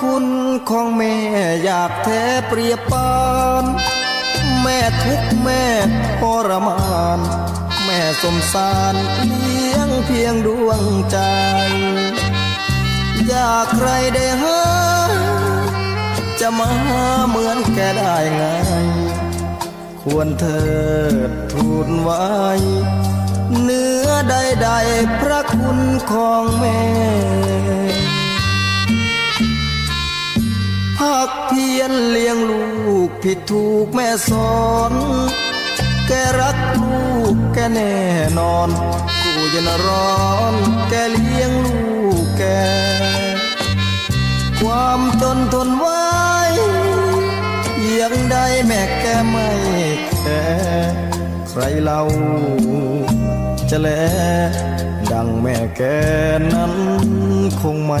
คุณของแม่อยากแท้เปรียบปาน แม่ทุกแม่ทรมาน แม่สมสารเลี้ยงเพียงดวงใจ อยากใครได้หาจะมาเหมือนแกได้ไง ควรเถิดทูลไว้เนื้อใดๆพระคุณของแม่ ภาคเพียรเลี้ยงลูกผิดถูกแม่สอน แกรักลูกแกแน่นอน กูจะนร้อน แกเลี้ยงลูกแก ความจนทนไว้ยังได้แม่แกไม่แคร์ใครเล่าจะแลดังแม่แกนั้นคงไม่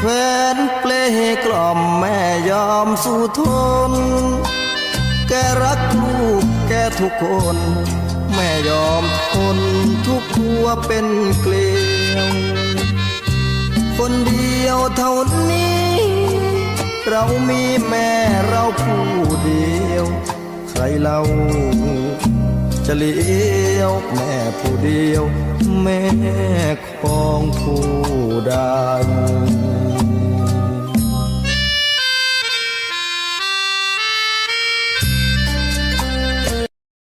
แฟนเปลกล่อมแม่ยอมสู้ทน แกรักลูกแกทุกคน แม่ยอมทนทุกทัวเป็นเกลียว คนเดียวเท่านี้ เรามีแม่เราผู้เดียว ใครเล่าจะเลี้ยวแม่ผู้เดียว แม่ของผู้ใด